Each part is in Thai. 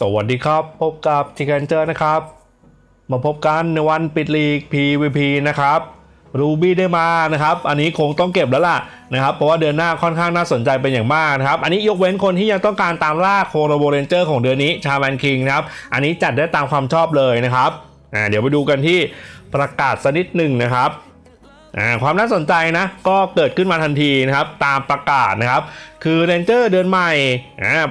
สวัสดีครับ พบกับทีแคนเจอร์นะครับ มาพบกันในวันปิดลีก PVP นะครับรูบี้ได้มานะครับ อันนี้คงต้องเก็บแล้วล่ะนะครับ เพราะว่าเดือนหน้าค่อนข้างน่าสนใจเป็นอย่างมากนะครับ อันนี้ยกเว้นคนที่ยังต้องการตามล่าโคโรโบเรนเจอร์ของเดือนนี้ชาแมนคิงนะครับ อันนี้จัดได้ตามความชอบเลยนะครับอ่าเดี๋ยวไปดูกันที่ประกาศสักนิดหนึ่งนะครับ ความน่าสนใจนะก็เกิดขึ้นมาทันทีนะครับตามประกาศนะครับ คือเรนเจอร์เดือนใหม่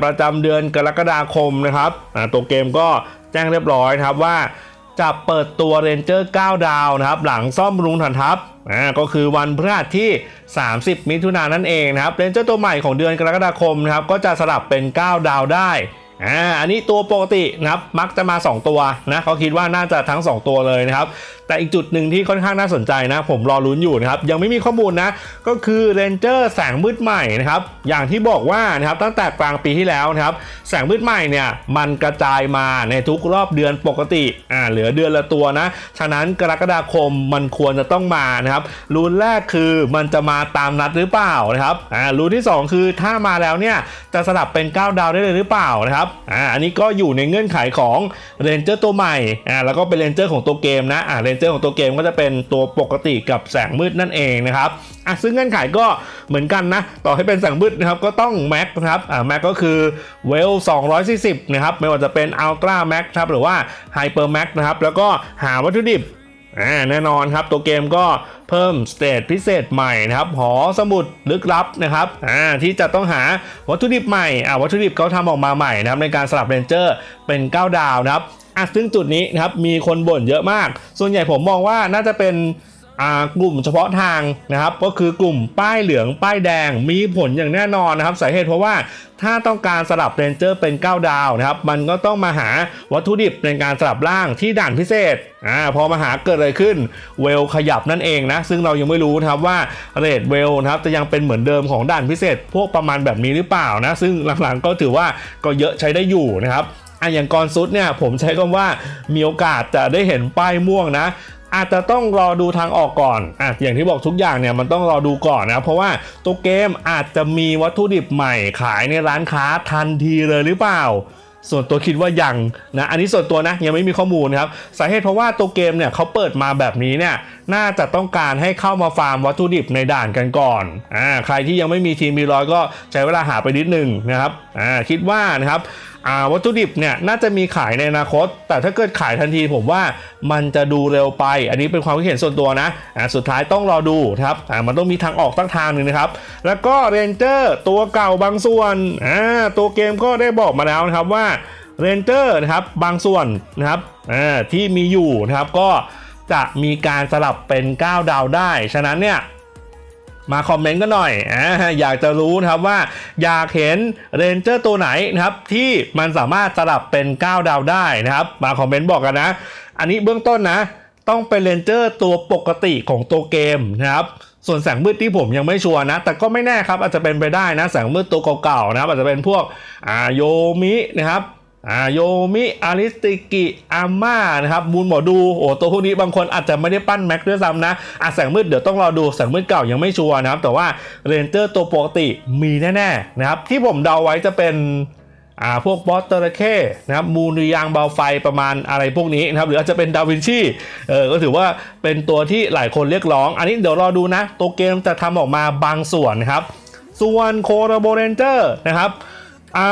ประจำเดือนกรกฎาคมนะครับตัวเกมก็แจ้งเรียบร้อยนะครับว่าจะเปิดตัวเรนเจอร์9ดาวนะครับ หลังซ่อมรุงฐานทัพอ่าก็คือวันพฤหัสที่ 30 มิถุนายนนั่นเองนะครับเรนเจอร์ตัวใหม่ของเดือนกรกฎาคมนะครับก็จะสลับเป็น 9 ดาวได้อ่าอันนี้ตัวปกตินะครับมักจะมา 2 ตัวนะเขาคิดว่าน่าจะทั้ง 2 ตัวเลยนะครับแต่อีกจุดหนึ่งที่ค่อนข้างน่าสนใจนะ ผมรอลุ้นอยู่นะครับ ยังไม่มีข้อมูลนะ ก็คือเรนเจอร์แสงมืดใหม่นะครับ อย่างที่บอกว่านะครับตั้งแต่กลางปีที่แล้วนะครับ แสงมืดใหม่เนี่ยมันกระจายมาในทุกรอบเดือนปกติอ่าเหลือเดือนละตัวนะ ฉะนั้นกรกฎาคมมันควรจะต้องมานะครับลุ้นแรกคือมันจะมาตามนัดหรือเปล่านะครับอ่าลุ้นที่ 2 คือถ้ามาแล้วเนี่ยจะสลับเป็น 9 ดาวได้เลยหรือเปล่านะครับอ่าอันนี้ก็อยู่ในเงื่อนไขของเรนเจอร์ตัวใหม่อ่าแล้วก็เป็นเรนเจอร์ของตัวเกมนะอ่าเรเจอร์ของตัวเกมก็จะเป็นตัวปกติกับแสงมืดนั่นเองนะครับอะซึ่งเงื่อนไขก็เหมือนกันนะ ต่อให้เป็นแสงมืดนะครับก็ต้องแม็กนะครับอ่าแม็กก็คือเวล240 นะครับ ไม่ว่าจะเป็นอัลตร้าแม็กครับหรือว่าไฮเปอร์แม็กนะครับแล้วก็หาวัตถุดิบอ่าแน่นอนครับตัวเกมก็เพิ่มสเตจพิเศษใหม่นะครับหอสมุดลึกลับนะครับอ่าที่จะต้องหาวัตถุดิบใหม่อ่าวัตถุดิบเขาทำออกมาใหม่นะครับในการสลับเรนเจอร์เป็น 9 ดาวนะครับ อะซึ่งจุดนี้นะครับมีคนบ่นเยอะมาก ส่วนใหญ่ผมมองว่าน่าจะเป็นอ่ากลุ่มเฉพาะทางนะครับก็คือกลุ่มป้ายเหลืองป้ายแดงมีผลอย่างแน่นอนนะครับสาเหตุเพราะว่าถ้าต้องการสลับเรนเจอร์เป็น 9 ดาวนะครับมันก็ต้องมาหาวัตถุดิบในการสลับล่างที่ด่านพิเศษอ่าพอมาหาเกิดอะไรขึ้นเวลขยับนั่นเองนะซึ่งเรายังไม่รู้นะครับว่าเรทเวลนะครับจะยังเป็นเหมือนเดิมของด่านพิเศษ พวกประมาณแบบนี้หรือเปล่านะซึ่งหลังๆก็ถือว่าก็เยอะใช้ได้อยู่นะครับ อะอย่างกรซุดเนี่ยผมใช้คำว่ามีโอกาสจะได้เห็นป้ายม่วงนะอาจจะต้องรอดูทางออกก่อนอะอย่างที่บอกทุกอย่างเนี่ยมันต้องรอดูก่อนนะ เพราะว่าตัวเกมอาจจะมีวัตถุดิบใหม่ขายในร้านค้าทันทีเลยหรือเปล่า ส่วนตัวคิดว่ายังนะ อันนี้ส่วนตัวนะยังไม่มีข้อมูลครับ สาเหตุเพราะว่าตัวเกมเนี่ยเขาเปิดมาแบบนี้เนี่ย น่าจะต้องการให้เข้ามาฟาร์มวัตถุดิบในด่านกันก่อน อ่า ใครที่ยังไม่มีทีมมีร้อยก็ใช้เวลาหาไปนิดหนึ่งนะครับ อ่า คิดว่านะครับ วัตถุดิบเนี่ยน่าจะมีขายในอนาคต แต่ถ้าเกิดขายทันทีผมว่ามันจะดูเร็วไป อันนี้เป็นความคิดเห็นส่วนตัวนะอ่าสุดท้ายต้องรอดูครับอ่ามันต้องมีทางออกตั้งทางหนึ่งนะครับ แล้วก็เรนเจอร์ตัวเก่าบางส่วนอ่าตัวเกมก็ได้บอกมาแล้วนะครับว่าเรนเจอร์นะครับบางส่วนนะครับอ่าที่มีอยู่นะครับก็จะมีการสลับเป็น 9 ดาวได้ ฉะนั้นเนี่ย มาคอมเมนต์กันหน่อยออยากจะรู้นะครับว่า อยากเห็นเรนเจอร์ตัวไหนนะครับที่มันสามารถสลับเป็น 9 ดาวได้นะครับ มาคอมเมนต์บอกกันนะ อันนี้เบื้องต้นนะ ต้องเป็นเรนเจอร์ตัวปกติของตัวเกมนะครับส่วนแสงมืดที่ผมยังไม่ชัวร์นะ แต่ก็ไม่แน่ครับอาจจะเป็นไปได้นะแสงมืดตัวเก่าๆนะครับอาจจะเป็นพวกอาโยมินะครับ อาโยมิอาริสติกิอาม่านะครับมูลหมอดูโอ้ตัวพวกนี้บางคนอาจจะไม่ได้ปั้นแม็กด้วยซ้ำนะอะแสงมืดเดี๋ยวต้องรอดูแสงมืดเก่ายังไม่ชัวร์นะครับ แต่ว่าเรนเจอร์ตัวปกติมีแน่ๆนะครับ ที่ผมเดาไว้จะเป็นอ่าพวกบอสเตอร์เคนะครับมูลยางเบาไฟประมาณอะไรพวกนี้นะครับหรืออาจจะเป็นดาวินชีเออก็ถือว่าเป็นตัวที่หลายคนเรียกร้อง อันนี้เดี๋ยวรอดูนะ ตัวเกมจะทำออกมาบางส่วนนะครับ ส่วนโคโรโบเรนเจอร์นะครับ อ่า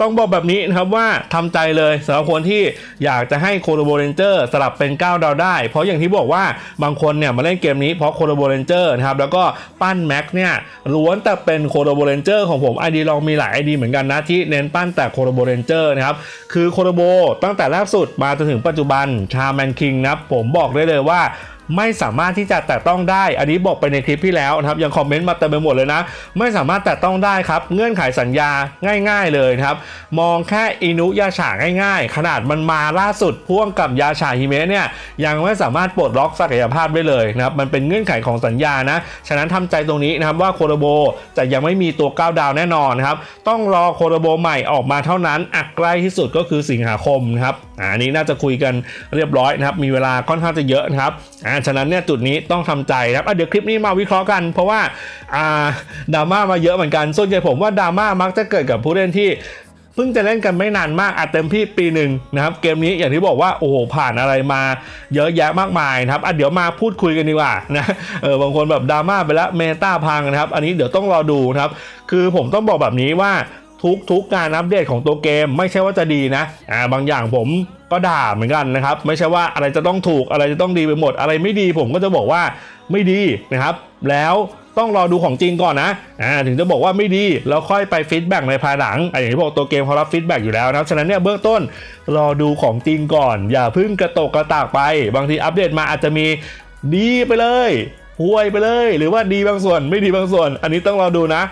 ต้องบอกแบบนี้นะครับว่าทำใจเลยสำหรับคนที่อยากจะให้โคโรโบเรนเจอร์สลับเป็น9ดาวได้ เพราะอย่างที่บอกว่าบางคนเนี่ยมาเล่นเกมนี้เพราะโคโรโบเรนเจอร์นะครับแล้วก็ปั้นแม็กเนี่ยล้วนแต่เป็นโคโรโบเรนเจอร์ของผมไอดีลองมีหลายไอดีเหมือนกันนะที่เน้นปั้นแต่โคโรโบเรนเจอร์นะครับคือโคโรโบตั้งแต่แรกสุดมาจนถึงปัจจุบันชาแมนคิงนะผมบอกได้เลยว่า ไม่สามารถที่จะแตะต้องได้ อันนี้บอกไปในคลิปที่แล้วนะครับ ยังคอมเมนต์มาเต็มไปหมดเลยนะ ไม่สามารถแตะต้องได้ครับ เงื่อนไขสัญญาง่าย ๆเลยนะครับ มองแค่อินุยาฉาง่าย ๆ ขนาดมันมาล่าสุดพ่วงกับยาฉาฮิเมะเนี่ย ยังไม่สามารถปลดล็อกศักยภาพได้เลยนะครับ มันเป็นเงื่อนไขของสัญญานะ ฉะนั้นทำใจตรงนี้นะครับว่าโคโรโบจะยังไม่มีตัว9ดาวแน่นอนนครับ ต้องรอโคโรโบใหม่ออกมาเท่านั้นอักใกล้ที่สุดก็คือสิงหาคมนะครับอันนี้น่าจะคุยกันเรียบร้อยนะครับ มีเวลาค่อนข้างจะเยอะนะครับอ่าฉะนั้นเนี่ยจุดนี้ต้องทำใจนะครับอะเดี๋ยวคลิปนี้มาวิเคราะห์กัน เพราะว่าอ่าดราม่ามาเยอะเหมือนกันส่วนใหญ่ผมว่าดราม่ามักจะเกิดกับผู้เล่นที่เพิ่งจะเล่นกันไม่นานมากอาจเต็มที่ปีหนึ่งนะครับเกมนี้อย่างที่บอกว่าโอ้โหผ่านอะไรมาเยอะแยะมากมายนะครับอะเดี๋ยวมาพูดคุยกันดีกว่านะเออบางคนแบบดราม่าไปแล้วเมตาพังนะครับ อันนี้เดี๋ยวต้องรอดูนะครับ คือผมต้องบอกแบบนี้ว่า ทุกทุกการอัปเดตของตัวเกม ไม่ใช่ว่าจะดีนะอ่าบางอย่างผมก็ด่าเหมือนกันนะครับ ไม่ใช่ว่าอะไรจะต้องถูกอะไรจะต้องดีไปหมด อะไรไม่ดีผมก็จะบอกว่าไม่ดีนะครับ แล้วต้องรอดูของจริงก่อนนะอ่าถึงจะบอกว่าไม่ดีแล้วค่อยไปฟีดแบ็กในภายหลังออย่างที่บอกตัวเกมเขารับฟีดแบ็กอยู่แล้วนะครับฉะนั้นเนี่ยเบื้องต้นรอดูของจริงก่อน อย่าพึ่งกระตกกระตากไป บางทีอัปเดตมาอาจจะมีดีไปเลยห่วยไปเลย หรือว่าดีบางส่วนไม่ดีบางส่วน อันนี้ต้องรอดูนะ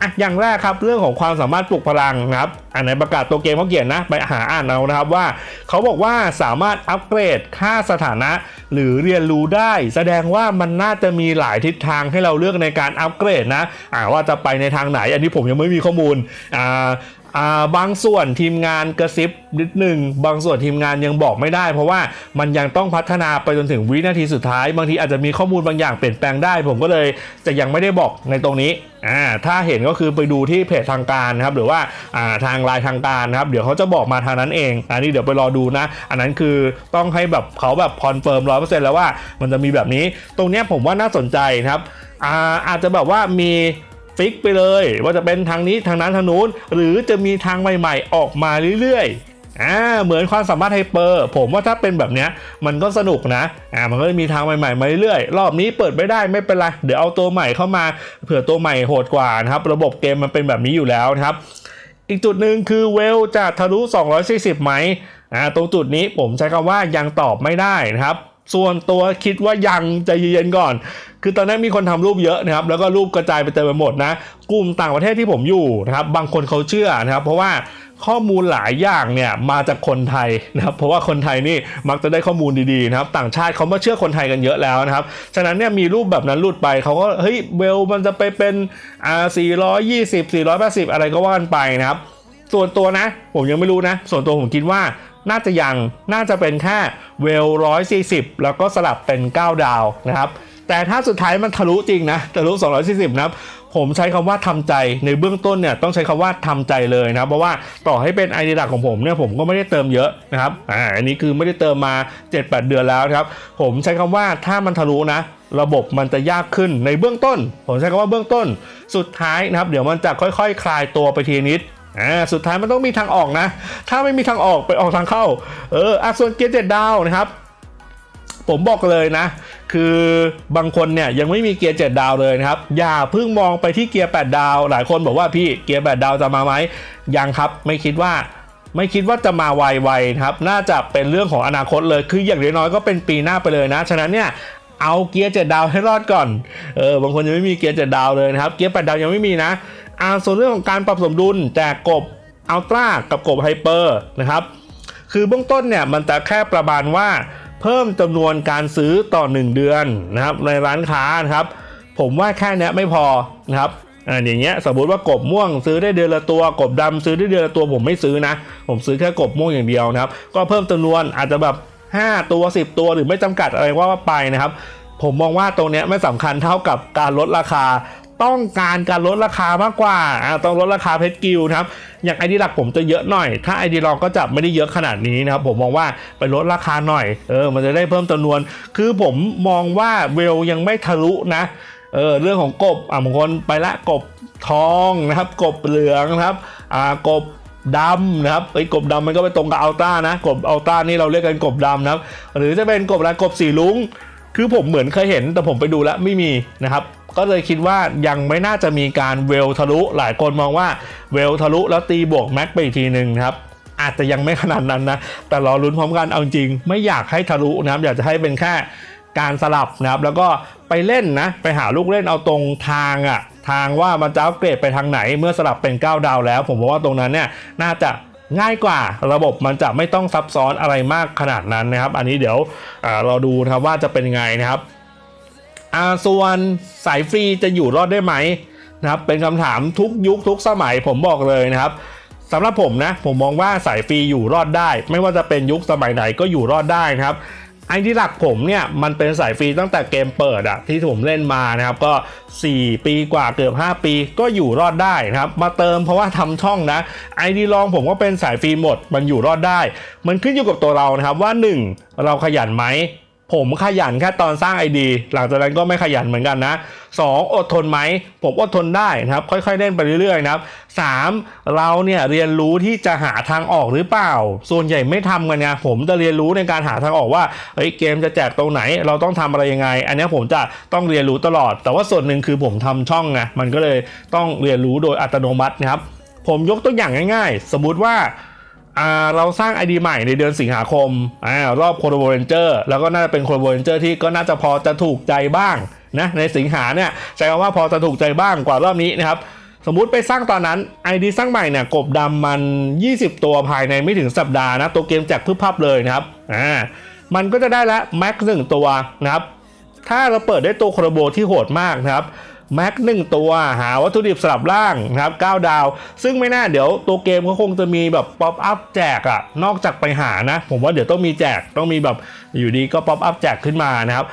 อะอย่างแรกครับเรื่องของความสามารถปลุกพลังนะครับอันไหนประกาศตัวเกมเขาเขียนนะไปหาอ่านเอานะครับว่าเขาบอกว่าสามารถอัปเกรดค่าสถานะ หรือเรียนรู้ได้ แสดงว่ามันน่าจะมีหลายทิศทางให้เราเลือกในการอัปเกรดนะอ่าว่าจะไปในทางไหน อันนี้ผมยังไม่มีข้อมูลอ่าบางส่วนทีมงานกระซิบนิดหนึ่งบางส่วนทีมงานยังบอกไม่ได้ เพราะว่ามันยังต้องพัฒนาไปจนถึงวินาทีสุดท้าย บางทีอาจจะมีข้อมูลบางอย่างเปลี่ยนแปลงได้ ผมก็เลยจะยังไม่ได้บอกในตรงนี้ อ่าถ้าเห็นก็คือไปดูที่เพจทางการนะครับหรือว่าอ่าทางไลน์ทางการนะครับเดี๋ยวเขาจะบอกมาทางนั้นเอง อันนี้เดี๋ยวไปรอดูนะ อันนั้นคือต้องให้แบบเขาแบบคอนเฟิร์มร้อยเปอร์เซ็นต์แล้วว่ามันจะมีแบบนี้ ตรงเนี้ยผมว่าน่าสนใจนะครับอ่าอาจจะแบบว่ามีฟิกไปเลย ว่าจะเป็นทางนี้ทางนั้นทางนู้น หรือจะมีทางใหม่ ๆ ออกมาเรื่อยๆ อ่าเหมือนความสามารถไฮเปอร์ผมว่าถ้าเป็นแบบเนี้ยมันก็สนุกนะอ่ามันก็จะมีทางใหม่ๆมาเรื่อยๆรอบนี้เปิดไม่ได้ไม่เป็นไรเดี๋ยวเอาตัวใหม่เข้ามาเผื่อตัวใหม่โหดกว่านะครับระบบเกมมันเป็นแบบนี้อยู่แล้วนะครับ อีกจุดหนึ่งคือเวลจะทะลุ 240 ไหมอ่าตรงจุดนี้ผมใช้คำว่ายังตอบไม่ได้นะครับส่วนตัวคิดว่ายังใจเย็นๆก่อน คือตอนนี้นมีคนทำรูปเยอะนะครับ แล้วก็รูปกระจายไปเต็มไปหมดนะ กลุ่มต่างประเทศที่ผมอยู่นะครับ บางคนเขาเชื่อนะครับ เพราะว่า ข้อมูลหลายอย่างเนี่ยมาจากคนไทยนะครับเพราะว่าคนไทยนี่มักจะได้ข้อมูลดีๆนะครับต่างชาติเขามาเชื่อคนไทยกันเยอะแล้วนะครับฉะนั้นเนี่ยมีรูปแบบนั้นหลุดไปเขาก็เฮ้ยเวลมันจะไปเป็นอ่า420 480 อะไรก็ว่ากันไปนะครับส่วนตัวนะ ผมยังไม่รู้นะ ส่วนตัวผมคิดว่าน่าจะยังน่าจะเป็นแค่เวล140แล้วก็สลับเป็น 9 ดาวนะครับแต่ถ้าสุดท้ายมันทะลุจริงนะทะลุ240นะครับ ผมใช้คำว่าทำใจในเบื้องต้นเนี่ยต้องใช้คำว่าทำใจเลยนะครับเพราะว่าต่อให้เป็นไอเดียหลักของผมเนี่ยผมก็ไม่ได้เติมเยอะนะครับอ่าอันนี้คือไม่ได้เติมมา 7-8 เดือนแล้วครับผมใช้คำว่าถ้ามันทะลุนะระบบมันจะยากขึ้นในเบื้องต้น ผมใช้คำว่าเบื้องต้น สุดท้ายนะครับ เดี๋ยวมันจะค่อยๆคลายตัวไปทีนิดอ่าสุดท้ายมันต้องมีทางออกนะ ถ้าไม่มีทางออกไปออกทางเข้าเอออะส่วนเกียร์เจ็ดดาวนะครับ ผมบอกเลยนะ คือบางคนเนี่ยยังไม่มีเกียร์ 7 ดาวเลยนะครับ อย่าเพิ่งมองไปที่เกียร์ 8 ดาว หลายคนบอกว่าพี่เกียร์ 8 ดาวจะมาไหมยังครับไม่คิดว่าไม่คิดว่าจะมาไวๆนะครับ น่าจะเป็นเรื่องของอนาคตเลย คืออย่างน้อยก็เป็นปีหน้าไปเลยนะ ฉะนั้นเนี่ยเอาเกียร์7ดาวให้รอดก่อน เออบางคนยังไม่มีเกียร์7ดาวเลยนะครับ เกียร์8ดาวยังไม่มีนะอ่าส่วนเรื่องของการปรับสมดุลแจกกบอัลตร้ากับกบไฮเปอร์นะครับ คือเบื้องต้นเนี่ยมันจะแค่ประมาณว่า เพิ่มจำนวนการซื้อต่อ 1 เดือนนะครับในร้านค้านะครับ ผมว่าแค่เนี้ยไม่พอนะครับอ่าอย่างเงี้ยสมมติว่ากบม่วงซื้อได้เดือนละตัวกบดำซื้อได้เดือนละตัวผมไม่ซื้อนะ ผมซื้อแค่กบม่วงอย่างเดียวนะครับ ก็เพิ่มจำนวนอาจจะแบบ 5 ตัว 10 ตัวหรือไม่จำกัดอะไรว่าไปนะครับ ผมมองว่าตรงเนี้ยไม่สำคัญเท่ากับการลดราคา ต้องการการลดราคามากกว่าอ่าต้องลดราคาเพชรกิลนะครับอย่างไอดีหลักผมจะเยอะหน่อย ถ้าไอดีรองก็จะไม่ได้เยอะขนาดนี้นะครับผมมองว่าไปลดราคาหน่อยเออมันจะได้เพิ่มจำนวน คือผมมองว่าเวลยังไม่ทะลุนะเออเรื่องของกบอะบางคนไปละกบทองนะครับ กบเหลืองนะครับอ่ากบดำนะครับไอ้ยกบดำมันก็ไปตรงกับอัลต้านะกบอัลต้านี่เราเรียกกันกบดำนะครับ หรือจะเป็นกบอะไรกบสีลุง คือผมเหมือนเคยเห็นแต่ผมไปดูแล้วไม่มีนะครับ ก็เลยคิดว่ายังไม่น่าจะมีการเวลทะลุ หลายคนมองว่าเวลทะลุแล้วตีบวกแม็กไปอีกทีหนึ่งครับอาจจะยังไม่ขนาดนั้นนะ แต่รอลุ้นพร้อมกันเอาจริง ไม่อยากให้ทะลุนะครับ อยากจะให้เป็นแค่การสลับนะครับ แล้วก็ไปเล่นนะ ไปหาลูกเล่นเอาตรงทางอะ่ะ ทางว่ามันจะอัปเกรดไปทางไหน เมื่อสลับเป็น 9 ดาวแล้ว ผมว่าตรงนั้นเนี่ยน่าจะง่ายกว่าระบบมันจะไม่ต้องซับซ้อนอะไรมากขนาดนั้นนะครับ อันนี้เดี๋ยวอาเราดูนะครับว่าจะเป็นไงนะครับ อ่าส่วนสายฟรีจะอยู่รอดได้ไหมนะครับเป็นคำถามทุกยุคทุกสมัยผมบอกเลยนะครับสำหรับผมนะผมมองว่าสายฟรีอยู่รอดได้ ไม่ว่าจะเป็นยุคสมัยไหนก็อยู่รอดได้นะครับไอที่หลักผมเนี่ยมันเป็นสายฟรีตั้งแต่เกมเปิดอะที่ผมเล่นมานะครับก็ 4 ปีกว่าเกือบ 5 ปีก็อยู่รอดได้นะครับมาเติมเพราะว่าทำช่องนะไอดีลองผมก็เป็นสายฟรีหมดมันอยู่รอดได้ มันขึ้นอยู่กับตัวเรานะครับว่า 1 เราขยันไหม ผมขยันแค่ตอนสร้าง ID หลังจากนั้นก็ไม่ขยันเหมือนกันนะ 2. อดทนไหม ผมอดทนได้นะครับ ค่อยๆเล่นไปเรื่อยๆนะครับ 3. เราเนี่ยเรียนรู้ที่จะหาทางออกหรือเปล่า ส่วนใหญ่ไม่ทำกันไงผมจะเรียนรู้ในการหาทางออกว่าเฮ้ยเกมจะแจกตรงไหน เราต้องทำอะไรยังไง อันนี้ผมจะต้องเรียนรู้ตลอด แต่ว่าส่วนหนึ่งคือผมทำช่องไงมันก็เลยต้องเรียนรู้โดยอัตโนมัตินะครับ ผมยกตัวอย่างง่าย ๆ สมมุติว่า เราสร้าง ID ใหม่ในเดือนสิงหาคมอารอบโคโรโบเรนเจอร์แล้วก็น่าจะเป็นโคโรโบเรนเจอร์ที่ก็น่าจะพอจะถูกใจบ้างนะในสิงหาเนี่ยใช้คำว่าพอจะถูกใจบ้างกว่ารอบนี้นะครับสมมุติไปสร้างตอนนั้น ID สร้างใหม่เนี่ยกบดำมัน 20 ตัวภายในไม่ถึงสัปดาห์นะตัวเกมแจกพึบพับเลยนะครับอ่ามันก็จะได้ละแม็กหนึ่งตัวนะครับถ้าเราเปิดได้ตัวโคโรโบที่โหดมากนะครับ แม็กหนึ่งตัวหาวัตถุดิบสลับล่างนะครับ9ดาว ซึ่งไม่น่าเดี๋ยวตัวเกมก็คงจะมีแบบป๊อปอัพแจกอะนอกจากไปหานะ ผมว่าเดี๋ยวต้องมีแจกต้องมีแบบอยู่ดีก็ป๊อปอัพแจกขึ้นมานะครับ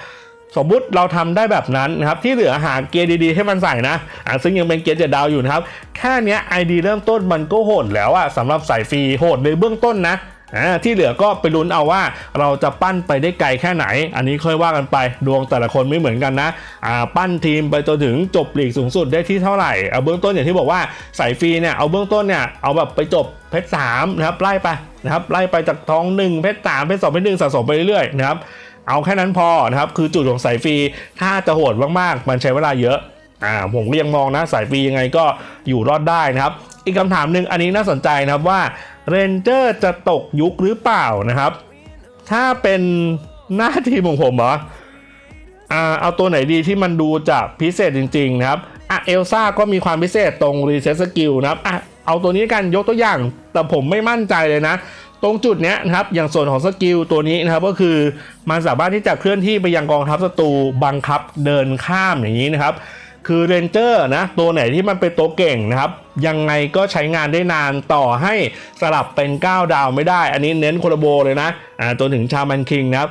สมมุติเราทำได้แบบนั้นนะครับ ที่เหลือหาเกียร์ดีๆ ให้มันใส่นะอ่าซึ่งยังเป็นเกียร์เจ็ดดาวอยู่นะครับ แค่เนี้ย ID เริ่มต้นมันก็โหดแล้วอะสำหรับสายฟรีโหดในเบื้องต้นนะ อ่าที่เหลือก็ไปลุ้นเอาว่าเราจะปั้นไปได้ไกลแค่ไหน อันนี้ค่อยว่ากันไปดวงแต่ละคนไม่เหมือนกันนะอ่าปั้นทีมไปจนถึงจบลีกสูงสุดได้ที่เท่าไหร่เอาเบื้องต้นอย่างที่บอกว่าสายฟรีเนี่ยเอาเบื้องต้นเนี่ยเอาแบบไปจบเพชรสามนะครับไล่ไปนะครับไล่ไปจากท้องหนึ่งเพชรสามเพชรสองเพชรหนึ่งสะสมไปเรื่อยๆนะครับเอาแค่นั้นพอนะครับคือจุดของสายฟรีถ้าจะโหดมากๆ มันใช้เวลาเยอะอ่าผมก็ยังมองนะสายฟรียังไงก็อยู่รอดได้นะครับ อีกคำถามหนึ่งอันนี้น่าสนใจนะครับว่าเรนเจอร์จะตกยุคหรือเปล่านะครับ ถ้าเป็นหน้าทีมของผมเหรอเอาตัวไหนดีที่มันดูจะพิเศษจริงๆนะครับอะเอลซ่าก็มีความพิเศษตรงรีเซ็ตสกิลนะครับอะเอาตัวนี้กันยกตัวอย่าง แต่ผมไม่มั่นใจเลยนะ ตรงจุดเนี้ยนะครับอย่างส่วนของสกิลตัวนี้นะครับก็คือมันสามารถที่จะเคลื่อนที่ไปยังกองทัพศัตรูบังคับเดินข้ามอย่างนี้นะครับ คือเรนเจอร์นะตัวไหนที่มันเป็นตัวเก่งนะครับ ยังไงก็ใช้งานได้นานต่อให้สลับเป็น 9 ดาวไม่ได้ อันนี้เน้นโคลโบเลยนะอ่าจนถึงชามันคิงนะครับ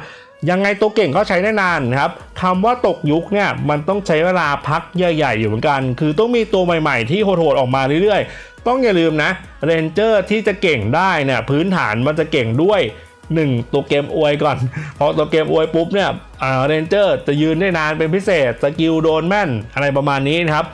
ยังไงตัวเก่งก็ใช้ได้นานนะครับคำว่าตกยุคเนี่ยมันต้องใช้เวลาพักใหญ่ๆอยู่เหมือนกัน คือต้องมีตัวใหม่ๆที่โหดๆออกมาเรื่อยๆ ต้องอย่าลืมนะเรนเจอร์ที่จะเก่งได้เนี่ยพื้นฐานมันจะเก่งด้วย 1 ตัวเกมอวยก่อนพอตัวเกมอวยปุ๊บเนี่ยอ่าเรนเจอร์จะยืนได้นานเป็นพิเศษสกิลโดนแม่นอะไรประมาณนี้นะครับ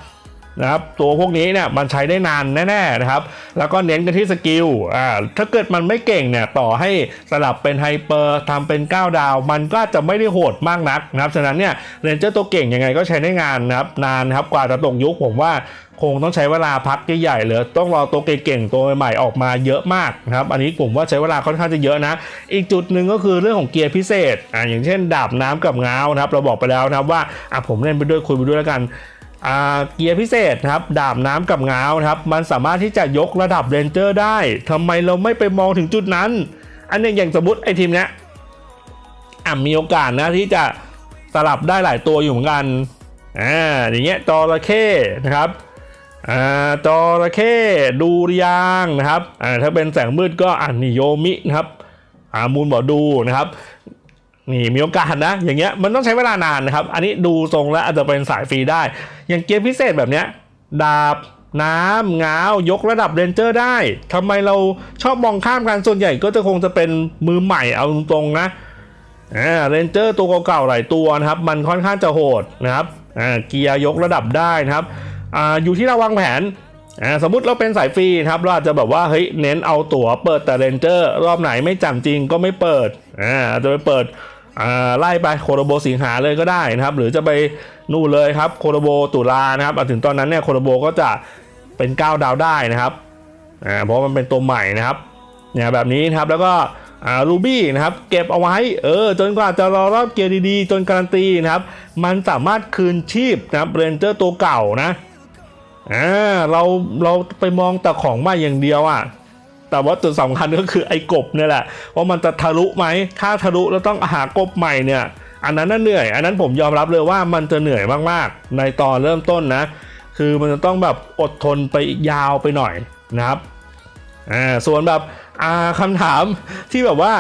นะครับตัวพวกนี้เนี่ยมันใช้ได้นานแน่ๆนะครับ แล้วก็เน้นกันที่สกิลอ่าถ้าเกิดมันไม่เก่งเนี่ยต่อให้สลับเป็นไฮเปอร์ทำเป็น 9 ดาว มันก็จะไม่ได้โหดมากนักนะครับฉะนั้นเนี่ยเรนเจอร์ตัวเก่งยังไงก็ใช้ได้งานนะครับนานนะครับกว่าจะตกยุคผมว่า คงต้องใช้เวลาพักใหญ่ๆเลยต้องรอตัวเก่งๆตัวใหม่ๆออกมาเยอะมากนะครับอันนี้ผมว่าใช้เวลาค่อนข้างจะเยอะนะ อีกจุดหนึ่งก็คือเรื่องของเกียร์พิเศษอ่าอย่างเช่นดาบน้ำกับเงานะครับเราบอกไปแล้วนะครับว่าอะผมเล่นไปด้วยคุยไปด้วยแล้วกันอ่าเกียร์พิเศษครับดาบน้ำกับเงาครับมันสามารถที่จะยกระดับเรนเจอร์ได้ทำไมเราไม่ไปมองถึงจุดนั้น อันนี้อย่างสมมติไอ้ทีมเนี้ยอะมีโอกาสนะที่จะสลับได้หลายตัวอยู่เหมือนกันอ่าอย่างเงี้ยจระเข้นะครับ อ่าจระเข้ดูยางนะครับอ่าถ้าเป็นแสงมืดก็อ่านิโยมินะครับอ่ามูลบอดูนะครับนี่มีโอกาสนะ อย่างเงี้ยมันต้องใช้เวลานานนะครับ อันนี้ดูทรงแล้วอาจจะเป็นสายฟรีได้ อย่างเกมพิเศษแบบเนี้ยดาบน้ำง้าวยกระดับเรนเจอร์ได้ทำไมเราชอบมองข้ามกันส่วนใหญ่ก็จะคงจะเป็นมือใหม่เอาตรงๆนะอ่าเรนเจอร์ตัวเก่าๆหลายตัวนะครับ มันค่อนข้างจะโหดนะครับอ่าเกียร์ยกระดับได้นะครับ อ่าอยู่ที่เราวางแผนอ่าสมมติเราเป็นสายฟรีครับเราอาจจะแบบว่าเฮ้ยเน้นเอาตั๋วเปิดแต่เรนเจอร์รอบไหนไม่จำจริงก็ไม่เปิดอ่าจจะไปเปิดอ่าไล่ไปโคโรโบสิงหาเลยก็ได้นะครับ หรือจะไปนู่นเลยครับโคโรโบตุลานะครับถึงตอนนั้นเนี่ยโคโรโบก็จะเป็น 9 ดาวได้นะครับอ่าเพราะมันเป็นตัวใหม่นะครับเนี่ยแบบนี้นะครับแล้วก็อ่ารูบี้นะครับเก็บเอาไว้เออจนกว่าจะรอรอบเกียร์ดีๆ จนการันตีนะครับ มันสามารถคืนชีพนะครับเรนเจอร์ตัวเก่านะ อ่าเราเราไปมองแต่ของใหม่อย่างเดียวอะ่ะแต่ว่าจุดสำคัญก็คือไอ้กบเนี่ยแหละว่ามันจะทะลุไหมถ้าทะลุแล้วต้องหากบใหม่เนี่ย อันนั้นน่ะเหนื่อย อันนั้นผมยอมรับเลยว่ามันจะเหนื่อยมากๆ ในตอนเริ่มต้นนะ คือมันจะต้องแบบอดทนไปยาวไปหน่อยนะครับอ่าส่วนแบบอ่าคำถามที่แบบว่า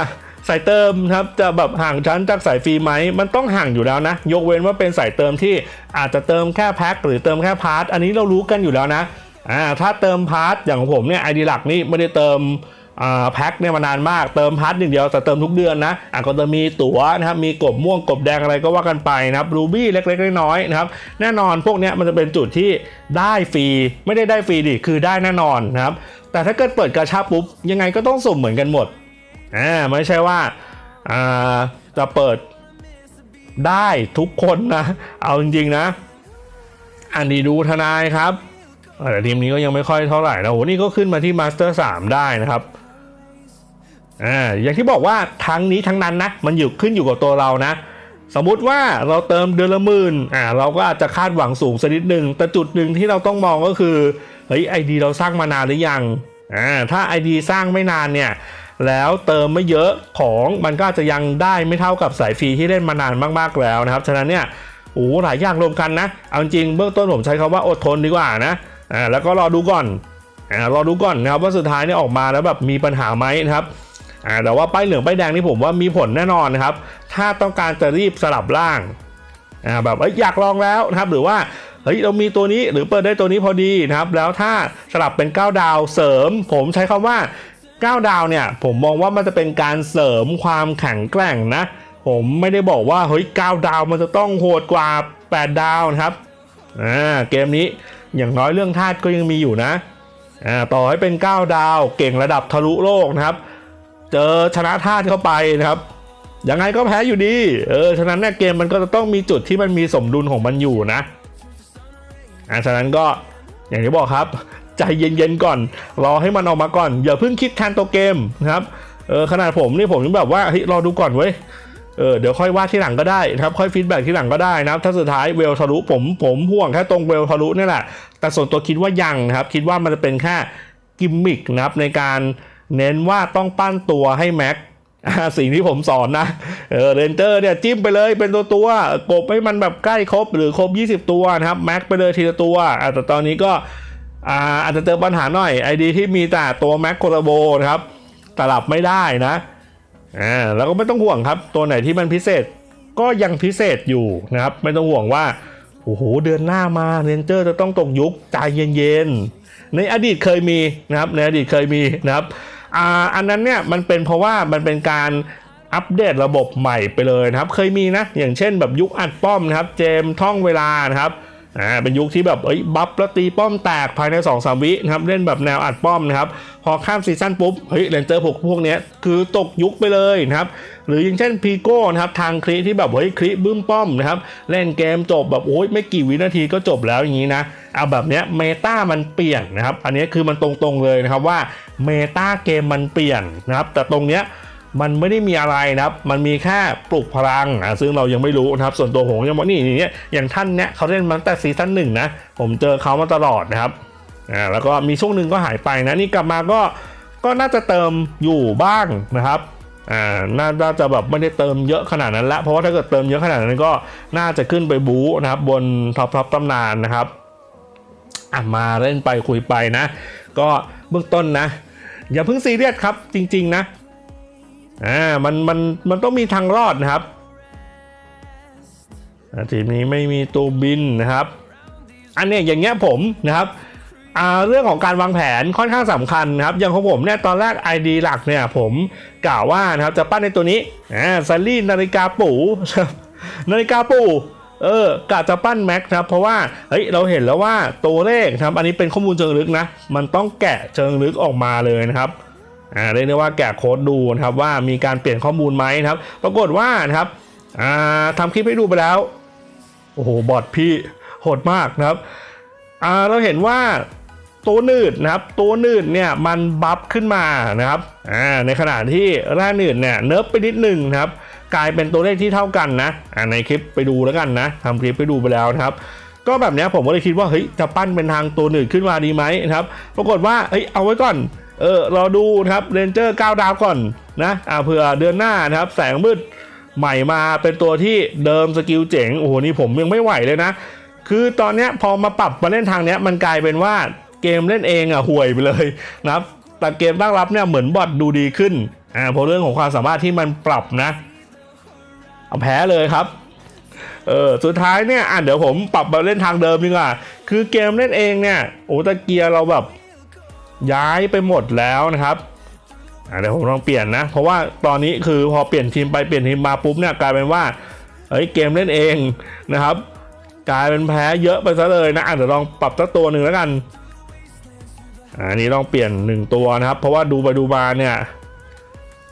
สายเติมครับจะแบบห่างชั้นจากสายฟรีไหมมันต้องห่างอยู่แล้วนะ ยกเว้นว่าเป็นสายเติมที่อาจจะเติมแค่แพ็คหรือเติมแค่พาร์ทอันนี้เรารู้กันอยู่แล้วนะอ่าถ้าเติมพาร์ทอย่างของผมเนี่ยไอดีหลักนี่ไม่ได้เติมอ่าแพ็คเนี่ยมานานมากเติมพาร์ทหนึ่งเดียวแต่เติมทุกเดือนนะอะก็จะมีตั๋วนะครับมีกบม่วงกบแดงอะไรก็ว่ากันไปนะครับรูบี้เล็กๆน้อยๆนะครับแน่นอนพวกเนี้ยมันจะเป็นจุดที่ได้ฟรีไม่ได้ได้ฟรีดิคือได้แน่นอนนะครับแต่ถ้าเกิดเปิดกระชาปุ๊บยังไงก็ต้องสุ่มเหมือนกันหมด อ่าไม่ใช่ว่าอ่าจะเปิดได้ทุกคนนะ เอาจริงๆนะ อันนี้ดูทนายครับแต่ทีมนี้ก็ยังไม่ค่อยเท่าไหร่นะโหนี่ก็ขึ้นมาที่มาสเตอร์3ได้นะครับอ่าอย่างที่บอกว่าทั้งนี้ทั้งนั้นนะ มันอยู่ขึ้นอยู่กับตัวเรานะ สมมุติว่าเราเติมเดือนละหมื่นอ่าเราก็อาจจะคาดหวังสูงสักนิดหนึ่งแต่จุดหนึ่งที่เราต้องมองก็คือเฮ้ยไอดีเราสร้างมานานหรือยังอ่าถ้าไอดีสร้างไม่นานเนี่ย แล้วเติมไม่เยอะของมันก็อาจจะยังได้ไม่เท่ากับสายฟรีที่เล่นมานานมากๆแล้วนะครับ ฉะนั้นเนี่ยโอ้หลายอย่างรวมกันนะ เอาจริงเบื้องต้นผมใช้คาว่าอดทนดีกว่านะอ่าแล้วก็รอดูก่อนอ่ารอดูก่อนนะครับว่าสุดท้ายเนี่ยออกมาแล้วแบบมีปัญหาไหมนะครับอ่าแต่ว่าป้ายเหลืองป้ายแดงนี่ผมว่ามีผลแน่นอนนะครับ ถ้าต้องการจะรีบสลับร่างอ่าแบบเอ้ยอยากลองแล้วนะครับหรือว่าเฮ้ยเรามีตัวนี้หรือเปิดได้ตัวนี้พอดีนะครับ แล้วถ้าสลับเป็น 9 ดาวเสริม ผมใช้คำว่า 9 ดาวเนี่ยผมมองว่ามันจะเป็นการเสริมความแข็งแกร่งนะ ผมไม่ได้บอกว่าเฮ้ย 9 ดาวมันจะต้องโหดกว่า 8 ดาวนะครับอ่าเกมนี้อย่างน้อยเรื่องธาตุก็ยังมีอยู่นะอ่าต่อให้เป็น 9 ดาวเก่งระดับทะลุโลกนะครับ เจอชนะธาตุเข้าไปนะครับยังไงก็แพ้อยู่ดี เออ ฉะนั้นเนี่ยเกมมันก็จะต้องมีจุดที่มันมีสมดุลของมันอยู่นะอ่าฉะนั้นก็อย่างที่บอกครับ ใจเย็นๆก่อน รอให้มันออกมาก่อน อย่าเพิ่งคิดแคนตัวเกมนะครับเออขนาดผมนี่ผมยังแบบว่าเฮ้ยรอดูก่อนเว้ยเออเดี๋ยวค่อยว่าที่หลังก็ได้นะครับค่อยฟีดแบ็ที่หลังก็ได้นะครับถ้าสุดท้ายเวลทะลุผมผมห่วงแค่ตรงเวลทะลุนี่แหละแต่ส่วนตัวคิดว่ายังนะครับ คิดว่ามันจะเป็นแค่กิมมิกนะครับในการเน้นว่าต้องปั้นตัวให้แม็กสิ่งที่ผมสอนนะเออเรนเจอร์เนี่ยจิ้มไปเลยเป็นตัวตัวกบให้มันแบบใกล้ครบหรือครบ 20 ตัวนะครับแม็กไปเลยทีละตัวแต่ตอนนี้ก็ อ่าอาจจะเจอปัญหาหน่อยไอดีที่มีแต่ตัวแม็กโคลาโบนะครับสลับไม่ได้นะอ่าแล้วก็ไม่ต้องห่วงครับ ตัวไหนที่มันพิเศษก็ยังพิเศษอยู่นะครับ ไม่ต้องห่วงว่าโอ้โหเดือนหน้ามาเรนเจอร์จะต้องตกยุคใจเย็นๆในอดีตเคยมีนะครับในอดีตเคยมีนะครับอ่าอันนั้นเนี่ยมันเป็นเพราะว่ามันเป็นการอัปเดตระบบใหม่ไปเลยนะครับ เคยมีนะอย่างเช่นแบบยุคอัดป้อมนะครับ เจมท่องเวลานะครับ อ่าเป็นยุคที่แบบเอ้ยบัฟแล้วตีป้อมแตกภายใน2อสวินะครับเล่นแบบแนวอัดป้อมนะครับพอข้ามซีซั่นปุ๊บเฮ้ยเรนเจอร์พวกพวกเนี้ยคือตกยุคไปเลยนะครับหรืออย่างเช่นพีโก้นะครับทางคลิที่แบบเฮ้ยคลิบึ้มป้อมนะครับเล่นเกมจบแบบโอ้ยไม่กี่วินาทีก็จบแล้วอย่างนี้นะเอาแบบเนี้ยเมตามันเปลี่ยนนะครับอันนี้คือมันตรงๆเลยนะครับว่าเมตาเกมมันเปลี่ยนนะครับแต่ตรงเนี้ย มันไม่ได้มีอะไรนะครับ มันมีแค่ปลุกพลังอะซึ่งเรายังไม่รู้นะครับ ส่วนตัวผมยังบอกนี่อย่างเงี้ยอย่างท่านเนี้ยเขาเล่นมาตั้งแต่ซีซั่นหนึ่งนะ ผมเจอเขามาตลอดนะครับ อ่า แล้วก็มีช่วงหนึ่งก็หายไปนะ นี่กลับมาก็ ก็น่าจะเติมอยู่บ้างนะครับ อ่า น่าจะแบบไม่ได้เติมเยอะขนาดนั้นละ เพราะว่าถ้าเกิดเติมเยอะขนาดนั้นก็น่าจะขึ้นไปบู๊นะครับ บนท็อปท็อปตำนานนะครับ อะมาเล่นไปคุยไปนะ ก็เบื้องต้นนะ อย่าเพิ่งซีเรียสครับ จริง ๆ นะ อ่ามันมันมันต้องมีทางรอดนะครับทีมนี้ไม่มีตัวบินนะครับ อันเนี้ยอย่างเงี้ยผมนะครับอ่าเรื่องของการวางแผนค่อนข้างสำคัญนะครับ อย่างของผมเนี่ยตอนแรก ID หลักเนี่ยผมกล่าวว่านะครับจะปั้นในตัวนี้อ่าซัลลี่นาฬิกาปู่นาฬิกาปู่เออกะจะปั้นแม็กนะครับเพราะว่าเฮ้ยเราเห็นแล้วว่าตัวเลขนะครับอันนี้เป็นข้อมูลเชิงลึกนะ มันต้องแกะเชิงลึกออกมาเลยนะครับ อ่าเรียกได้ว่าแกะโค้ดดูนะครับว่ามีการเปลี่ยนข้อมูลไหมนะครับ ปรากฏว่านะครับอ่าทำคลิปให้ดูไปแล้ว โอ้โหบอทพี่โหดมากนะครับอ่าเราเห็นว่าตัวนืดนะครับ ตัวนืดเนี่ยมันบัฟขึ้นมานะครับอ่าในขณะที่แร่นืดเนี่ยเนิร์ฟไปนิดหนึ่งนะครับกลายเป็นตัวเลขที่เท่ากันนะอ่าในคลิปไปดูแล้วกันนะทำคลิปไปดูไปแล้วนะครับก็แบบนี้ผมก็เลยคิดว่าเฮ้ยจะปั้นเป็นทางตัวหนืดขึ้นมาดีไหมนะครับ ปรากฏว่าเฮ้ยเอาไว้ก่อน เออรอดูนะครับเรนเจอร์9ดาวก่อนนะอ่าเผื่อเดือนหน้านะครับแสงมืดใหม่มาเป็นตัวที่เดิมสกิลเจ๋งโอ้โหนี่ผมยังไม่ไหวเลยนะ คือตอนเนี้ยพอมาปรับมาเล่นทางเนี้ยมันกลายเป็นว่าเกมเล่นเองอะห่วยไปเลยนะครับแต่เกมตั้งรับเนี่ยเหมือนบอทดูดีขึ้นอ่าเพราะเรื่องของความสามารถที่มันปรับนะเอาแพ้เลยครับเออสุดท้ายเนี่ยอะเดี๋ยวผมปรับมาเล่นทางเดิมดีกว่า คือเกมเล่นเองเนี่ยโอ้ตะเกียร์เราแบบ ย้ายไปหมดแล้วนะครับเดี๋ยวผมลองเปลี่ยนนะ เพราะว่าตอนนี้คือพอเปลี่ยนทีมไปเปลี่ยนทีมมาปุ๊บเนี่ยกลายเป็นว่าเฮ้ยเกมเล่นเองนะครับ กลายเป็นแพ้เยอะไปซะเลยนะเดี๋ยวลองปรับสักตัวหนึ่งแล้วกันอันนี้ต้องเปลี่ยนหนึ่งตัวนะครับ เพราะว่าดูไปดูมาเนี่ย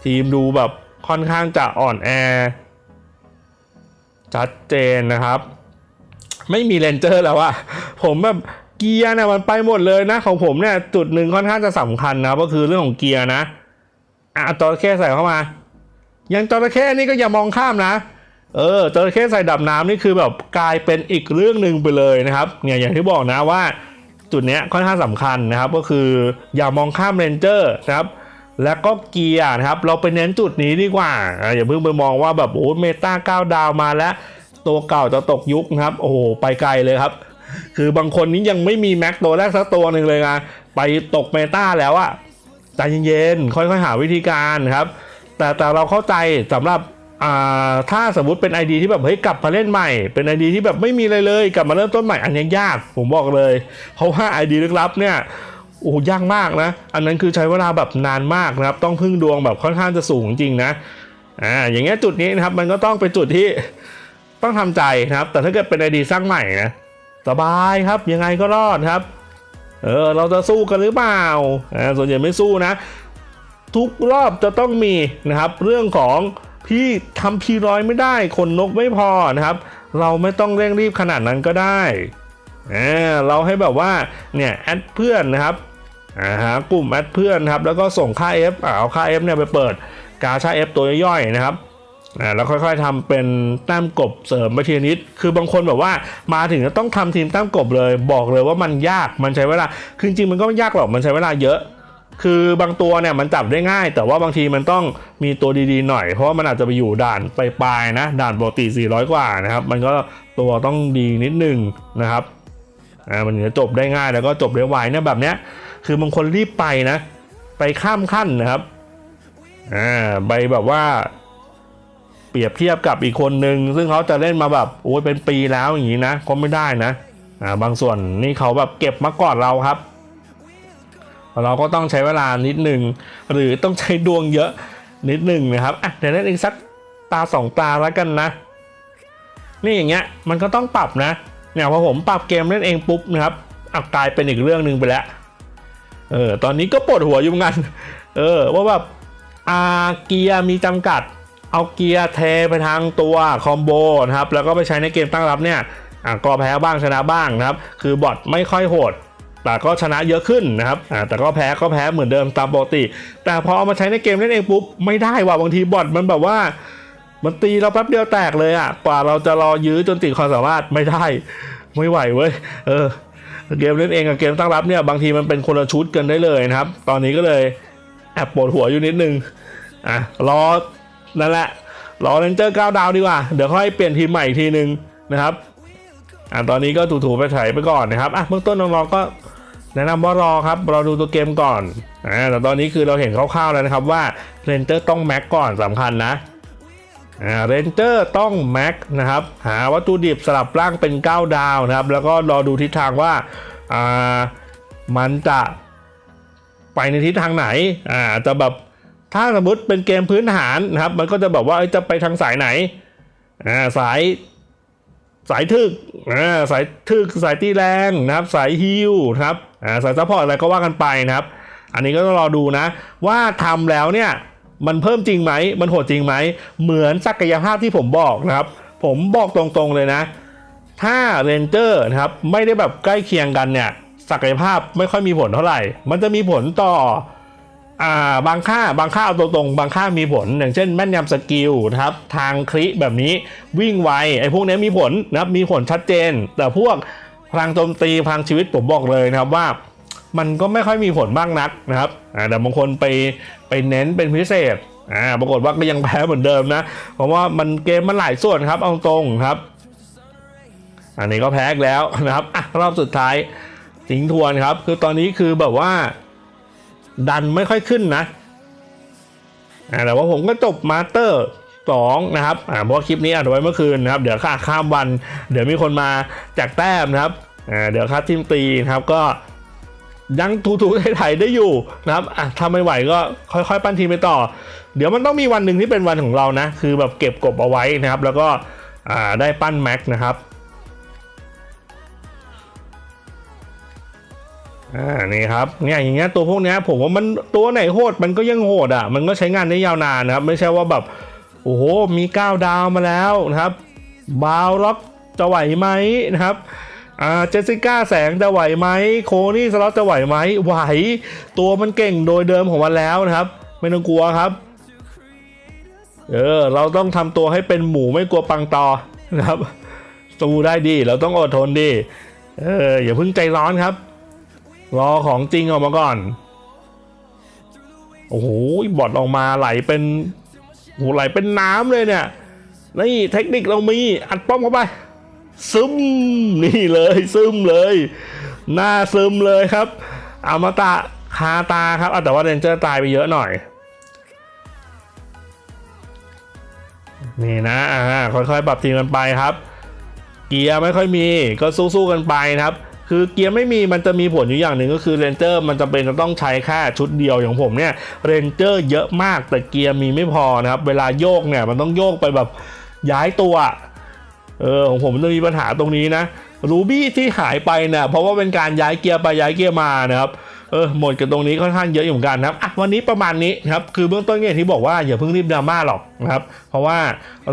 ทีมดูแบบค่อนข้างจะอ่อนแอชัดเจนนะครับ ไม่มีเลนเจอร์แล้วอะผมแบบ เกียร์เนี่ยมันไปหมดเลยนะของผมเนี่ยจุดหนึ่งค่อนข้างจะสำคัญนะก็คือเรื่องของเกียร์นะอะจระเข้ใส่เข้ามา ยังจระเข้นี่ก็อย่ามองข้ามนะ เออจระเข้ใส่ดับน้ำนี่คือแบบกลายเป็นอีกเรื่องหนึ่งไปเลยนะครับเนี่ยอย่างที่บอกนะว่าจุดเนี้ยค่อนข้างสำคัญนะครับ ก็คืออย่ามองข้ามเรนเจอร์นะครับแล้วก็เกียร์นะครับ เราไปเน้นจุดนี้ดีกว่าอ่าอย่าเพิ่งไปมองว่าแบบโอ้เมตาเก้าดาวมาแล้ว ตัวเก่าจะตกยุคนะครับ โอ้โหไปไกลเลยครับ คือบางคนนี้ยังไม่มีแม็กตัวแรกสักตัวหนึ่งเลยนะไปตกเมตาแล้วอะใจเย็นๆค่อยๆหาวิธีการครับ แต่แต่เราเข้าใจสำหรับอ่าถ้าสมมติเป็น ID ที่แบบเฮ้ยกลับมาเล่นใหม่ เป็น ID ที่แบบไม่มีอะไรเลย กลับมาเริ่มต้นใหม่อันนี้ยากผมบอกเลย เพราะว่า ID ลึกลับเนี่ยโอ้ยากมากนะ อันนั้นคือใช้เวลาแบบนานมากนะครับ ต้องพึ่งดวงแบบค่อนข้างจะสูงจริงนะอ่าอย่างเงี้ยจุดนี้นะครับมันก็ต้องเป็นจุดที่ต้องทำใจนะครับ แต่ถ้าเกิดเป็นไอดีสร้างใหม่นะ สบายครับยังไงก็รอดครับ เออเราจะสู้กันหรือเปล่าอ่าส่วนใหญ่ไม่สู้นะ ทุกรอบจะต้องมีนะครับ เรื่องของพี่ทำพีร้อยไม่ได้ขนนกไม่พอนะครับ เราไม่ต้องเร่งรีบขนาดนั้นก็ได้อ่าเราให้แบบว่าเนี่ยแอดเพื่อนนะครับอ่าหากลุ่มแอดเพื่อนครับแล้วก็ส่งค่า F อ่าเอาค่า F เนี่ยไปเปิดกาชา F ตัวย่อยนะครับ อ่าแล้วค่อยๆทำเป็นแต้มกบเสริมไปทีนิด คือบางคนแบบว่ามาถึงจะต้องทำทีมแต้มกบเลย บอกเลยว่ามันยากมันใช้เวลาคือจริงมันก็ไม่ยากหรอกมันใช้เวลาเยอะ คือบางตัวเนี่ยมันจับได้ง่าย แต่ว่าบางทีมันต้องมีตัวดีๆหน่อย เพราะมันอาจจะไปอยู่ด่านปลายนะ ด่านปกติ 400 กว่านะครับ มันก็ตัวต้องดีนิดนึงนะครับอ่ามันถึงจะจบได้ง่ายแล้วก็จบได้ไวเนี่ยแบบเนี้ย คือบางคนรีบไปนะ ไปข้ามขั้นนะครับอ่าไปแบบว่า เปรียบเทียบกับอีกคนนึง ซึ่งเขาจะเล่นมาแบบโอ้ยเป็นปีแล้วอย่างนี้นะก็ไม่ได้นะอ่าบางส่วนนี่เขาแบบเก็บมาก่อนเราครับ เราก็ต้องใช้เวลานิดหนึ่งหรือต้องใช้ดวงเยอะนิดหนึ่งนะครับอะเดี๋ยวเล่นอีกสักตาสองตาแล้วกันนะ นี่อย่างเงี้ยมันก็ต้องปรับนะเนี่ยพอผมปรับเกมเล่นเองปุ๊บนะครับอะกลายเป็นอีกเรื่องหนึ่งไปแล้วเออตอนนี้ก็ปวดหัวอยู่เหมือนกัน เออว่าแบบอาเกียมีจำกัด เอาเกียร์เทไปทางตัวคอมโบนะครับแล้วก็ไปใช้ในเกมตั้งรับเนี่ยอะก็แพ้บ้างชนะบ้างนะครับ คือบอทไม่ค่อยโหดแต่ก็ชนะเยอะขึ้นนะครับอ่าแต่ก็แพ้ก็แพ้เหมือนเดิมตามปกติ แต่พอเอามาใช้ในเกมเล่นเองปุ๊บไม่ได้ว่ะบางทีบอทมันแบบว่ามันตีเราแป๊บเดียวแตกเลยอะกว่าเราจะรอยื้อจนติดความสามารถไม่ได้ไม่ไหวเว้ยเออเกมเล่นเองกับเกมตั้งรับเนี่ยบางทีมันเป็นคนละชุดกันได้เลยนะครับ ตอนนี้ก็เลยแอบปวดหัวอยู่นิดนึงอะรอ นั่นแหละรอเรนเจอร์9ดาวดีกว่า เดี๋ยวค่อยเปลี่ยนทีมใหม่อีกทีนึงนะครับอะตอนนี้ก็ถูๆไปไถไปก่อนนะครับอะเบื้องต้นน้องๆก็แนะนำว่ารอครับเราดูตัวเกมก่อนอ่าแต่ตอนนี้คือเราเห็นคร่าวๆแล้วนะครับว่าเรนเจอร์ต้องแม็กก่อนสำคัญนะอ่าเรนเจอร์ต้องแม็กนะครับหาวัตถุดิบสลับร่างเป็น 9 ดาวนะครับ แล้วก็รอดูทิศทางว่าอ่ามันจะไปในทิศทางไหนอ่าจะแบบ ถ้าสมมติเป็นเกมพื้นฐานนะครับ มันก็จะแบบว่าจะไปทางสายไหนอ่าสายสายทึกอ่าสายทึกสายตีแรงนะครับ สายฮิวนะครับอ่าสายซัพพอร์ตอะไรก็ว่ากันไปนะครับ อันนี้ก็ต้องรอดูนะ ว่าทำแล้วเนี่ยมันเพิ่มจริงไหม มันโหดจริงไหม เหมือนศักยภาพที่ผมบอกนะครับ ผมบอกตรงๆเลยนะ ถ้าเรนเจอร์นะครับ ไม่ได้แบบใกล้เคียงกันเนี่ย ศักยภาพไม่ค่อยมีผลเท่าไหร่ มันจะมีผลต่อ อ่าบางค่าบางค่าเอาตรงๆบางค่ามีผล อย่างเช่นแม่นยำสกิลนะครับทางคลิแบบนี้วิ่งไวไอ้พวกนี้มีผลนะครับมีผลชัดเจน แต่พวกพลังโจมตีพลังชีวิตผมบอกเลยนะครับว่า มันก็ไม่ค่อยมีผลมากนักนะครับอ่าแต่บางคนไปไปเน้นเป็นพิเศษอ่าปรากฏว่าก็ยังแพ้เหมือนเดิมนะ เพราะว่ามันเกมมันหลายส่วนครับเอาตรงครับ อันนี้ก็แพ้แล้วนะครับอะรอบสุดท้ายทิ้งทวนครับ คือตอนนี้คือแบบว่า ดันไม่ค่อยขึ้นนะแต่ว่าผมก็จบมาสเตอร์สองนะครับเพราะว่าคลิปนี้อัดไว้เมื่อคืนนะครับ เดี๋ยวข้าข้ามวัน เดี๋ยวมีคนมาจากแต้มนะครับเดี๋ยวค่าทีมตีนะครับก็ยังถูๆไถ่ๆได้อยู่นะครับอะถ้าไม่ไหวก็ค่อยๆ ปั้นทีมไปต่อ เดี๋ยวมันต้องมีวันหนึ่งที่เป็นวันของเรานะ คือแบบเก็บกบเอาไว้นะครับ แล้วก็ได้ปั้นแม็กนะครับ อ่านี่ครับเนี่ยอย่างเงี้ยตัวพวกเนี้ยผมว่ามันตัวไหนโหดมันก็ยังโหดอะมันก็ใช้งานได้ยาวนานนะครับ ไม่ใช่ว่าแบบโอ้โหมี 9 ดาวมาแล้วนะครับบาวล็อกจะไหวไหมนะครับอ่าเจสสิก้าแสงจะไหวไหมโคนี่สล็อตจะไหวไหมไหว ตัวมันเก่งโดยเดิมของมันแล้วนะครับ ไม่ต้องกลัวครับเออเราต้องทำตัวให้เป็นหมูไม่กลัวปังตอนะครับสู้ได้ดีเราต้องอดทนดีเอออย่าเพิ่งใจร้อนครับ รอของจริงออกมาก่อน โอ้โหบอดออกมาไหลเป็นโอ้โหไหลเป็นน้ำเลยเนี่ย นี่เทคนิคเรามีอัดป้อมเข้าไป ซึมนี่เลยซึมเลย หน้าซึมเลยครับอามาตะคาตาครับแต่ว่าเรนเจอร์ตายไปเยอะหน่อย นี่นะอ่าค่อยๆปรับทีมกันไปครับ เกียร์ไม่ค่อยมีก็สู้ๆกันไปนะครับ คือเกียร์ไม่มีมันจะมีผลอยู่อย่างหนึ่งก็คือเรนเจอร์มันจะเป็นจะต้องใช้แค่ชุดเดียวอย่างผมเนี่ยเรนเจอร์เยอะมากแต่เกียร์มีไม่พอนะครับ เวลาโยกเนี่ยมันต้องโยกไปแบบย้ายตัวเออของผมจะมีปัญหาตรงนี้นะรูบี้ที่หายไปเนี่ยเพราะว่าเป็นการย้ายเกียร์ไปย้ายเกียร์มานะครับเออหมดกันตรงนี้ค่อนข้างเยอะอยู่เหมือนกันนะครับอะวันนี้ประมาณนี้นะครับคือเบื้องต้นเนี่ยที่บอกว่าอย่าเพิ่งรีบดราม่าหรอกนะครับเพราะว่า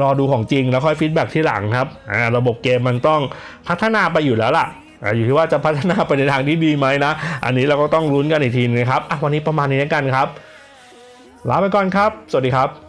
รอดูของจริงแล้วค่อยฟีดแบ็กที่หลังครับอ่าระบบเกมมันต้องพัฒนาไปอยู่แล้วล่ะ อยู่ที่ว่าจะพัฒนาไปในทางที่ดีไหมนะ อันนี้เราก็ต้องลุ้นกันอีกทีนึงนะครับวันนี้ประมาณนี้กันครับลาไปก่อนครับ สวัสดีครับ